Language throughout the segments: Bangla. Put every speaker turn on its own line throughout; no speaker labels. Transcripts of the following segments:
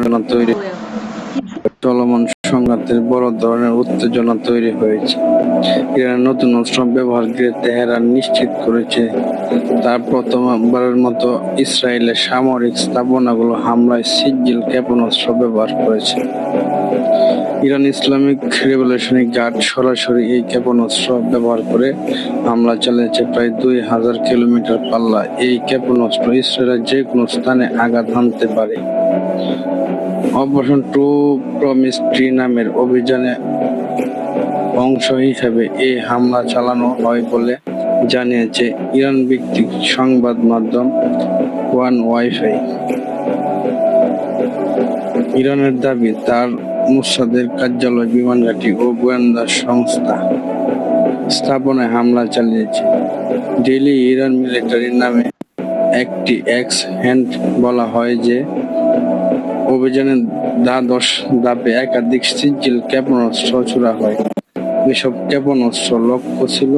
ধরনের তৈরি চলমান সংঘাতের বড় ধরনের উত্তেজনা তৈরি হয়েছে। ইরানের নতুন অস্ত্র ব্যবহার করে তেহরান নিশ্চিত করেছে। তার প্রথমবারের মতো ইসরায়েলের সামরিক স্থাপনাগুলো হামলায় সিজিল ক্ষেপণাস্ত্র ব্যবহার করেছে। ইরান ইসলামিক রেভলিউশনারি গার্ড সরাসরি এই ক্ষেপণাস্ত্র ব্যবহার করে হামলা চালিয়েছে প্রায় দুই হাজার কিলোমিটার পাল্লা। এই ক্ষেপণাস্ত্র ইসরায়েলের যে কোনো স্থানে আঘাত হানতে পারে। অপারেশন টু প্রমিস ট্রি নামের অভিযানে অংশ হিসেবে এই হামলা চালানো হয় বলে জানিয়েছে ইরান ভিত্তিক সংবাদ মাধ্যম ওয়ান ওয়াইফাই। ইরানের দাবি, তার মুসাদের কার্যালয়, বিমানঘাটি ও গোয়েন্দা সংস্থা স্থাপনায় হামলা চালিয়েছে। ডেলি ইরান মিলিটারি নামে একটি এক্স হ্যান্ড বলা হয় যে অভিযানের দ্বাদশ ধাপে একাধিক সিজিল ক্ষেপণাস্ত্র ছোড়া হয়। এসব ক্ষেপণাস্ত্র লক্ষ্য ছিল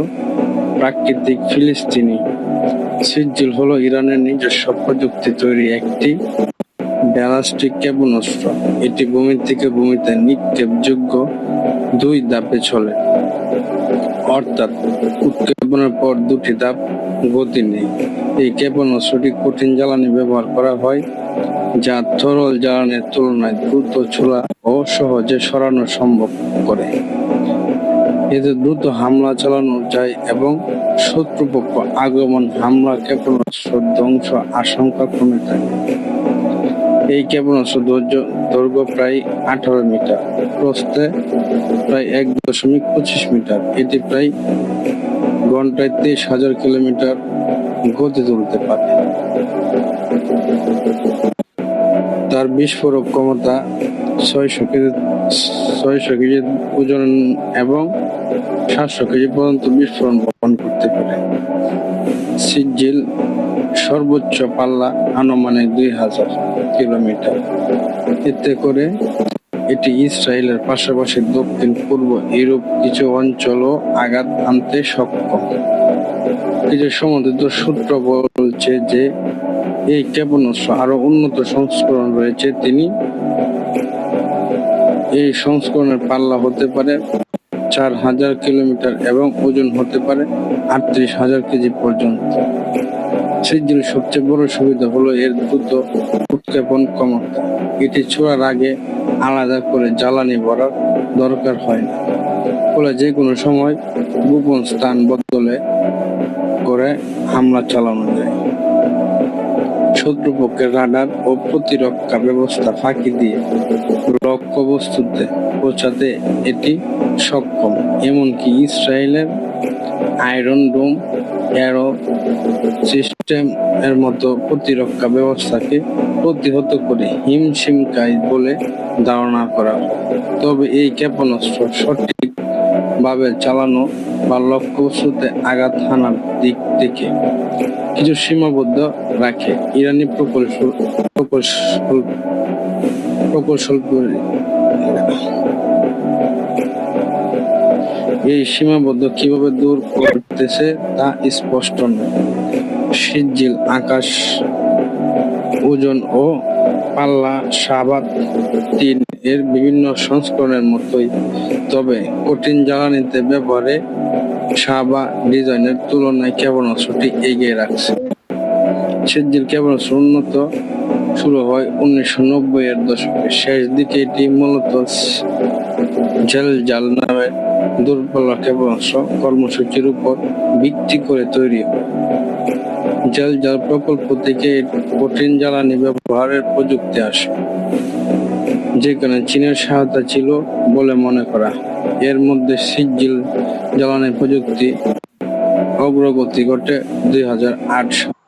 প্রাকৃতিক ফিলিস্তিনি। সিজিল হলো ইরানের নিজস্ব প্রযুক্তি তৈরি একটি ব্যালাস্টিক ক্ষেপণাস্ত্র এটি ভূমি থেকে ভূমিতে নিক্ষেপযোগ্য দুই ধাপে চলে। অর্থাৎ উৎক্ষেপণের পর দুটি ধাপ গতি নেই। এই ক্ষেপণাস্ত্রটি কঠিন জ্বালানি ব্যবহার করা হয় যা তরল জ্বালানির তুলনায় দ্রুত ছোড়া ও সহজে সরানো সম্ভব করে। এতে দ্রুত হামলা চালানো যায় এবং শত্রুপক্ষ আগমন, হামলা ক্ষেপণাস্ত্র ধ্বংস আশঙ্কা কমে থাকে। এই ক্ষেপণাস্ত্র দৈর্ঘ্য- দৈর্ঘ্য প্রায় আঠারো মিটার, প্রস্থে প্রায় এক দশমিক পঁচিশ মিটার, এটি প্রায় ঘন্টায় তেইশ হাজার কিলোমিটার গতি তুলতে পারে। তার বিস্ফোরক ক্ষমতা ছয়শো কেজি ছয়শো কেজি ওজন এবং সাতশো কেজি পর্যন্ত বিস্ফোরণ বহন করতে পারে। সিজিল সর্বোচ্চ পাল্লা আনুমানিক দুই হাজার কিলোমিটার। এতে করে এটি ইসরায়েলের পাশাপাশি দক্ষিণ পূর্ব ইউরোপ কিছু অঞ্চলও আঘাত আনতে সক্ষম। কিছু সমন্বিত সূত্র বলছে যে, এই ক্ষেপণাস্ত্র আরও উন্নত সংস্করণ রয়েছে। তিনি এই সংস্করণের পাল্লা হতে পারে চার হাজার কিলোমিটার এবং ওজন হতে পারে আটত্রিশ হাজার কেজি পর্যন্ত। সিজিল সবচেয়ে বড় সুবিধা হলো এর দ্রুত উৎক্ষেপণ ক্ষমতা। এটি ছোড়ার আগে আলাদা করে জ্বালানি ভরার দরকার হয় না। ফলে যে কোনো সময় গোপন স্থান বদলে করে হামলা চালানো যায়। শত্রুপক্ষের রাডার ও প্রতিরক্ষা ব্যবস্থা ফাঁকি দিয়ে লক্ষ্য বস্তুতে পৌঁছাতে এটি সক্ষম, এমনকি ইসরায়েলের আয়রন ডোম অ্যারো সিস্টেম, এর মতো প্রতিরক্ষা ব্যবস্থাকে প্রতিহত করে হিমশিম হিমশিমকাই বলে ধারণা করা। তবে এই ক্ষেপণাস্ত্র সঠিক ভাবে চালানো বা লক্ষ্যবস্তুতে আঘাত হানার দিক থেকে কিছু সীমাবদ্ধ রাখে। ইরানি প্রকৌশল প্রকৌশল প্রকৌশল এই সীমাবদ্ধ কীভাবে দূর করতেছে তা স্পষ্ট নয়। আকাশ, ওজন ও পাল্লা সাবাত তিন এর বিভিন্ন সংস্করণের মতোই। তবে কঠিন জ্বালানিতে ব্যবহারে সাবা ডিজাইনের তুলনায় ক্ষেপণাস্ত্রটি এগিয়ে রাখছে। সিজিল ক্ষেপণাস্ত্র উন্নত শুরু হয় উনিশশো নব্বই এর দশকে শেষ দিকে। এটি মূলত জেল জাল নামে দুর্বল ক্ষেপণাস্ত্র কর্মসূচির উপর ভিত্তি করে তৈরি জেল জাল প্রকল্প থেকে কঠিন জ্বালানি ব্যবহারের প্রযুক্তি আসে। যেখানে চীনের সহায়তা ছিল বলে মনে করা। এর মধ্যে সিজিল জ্বালানি প্রযুক্তি অগ্রগতি ঘটে দুই হাজার আট সালে।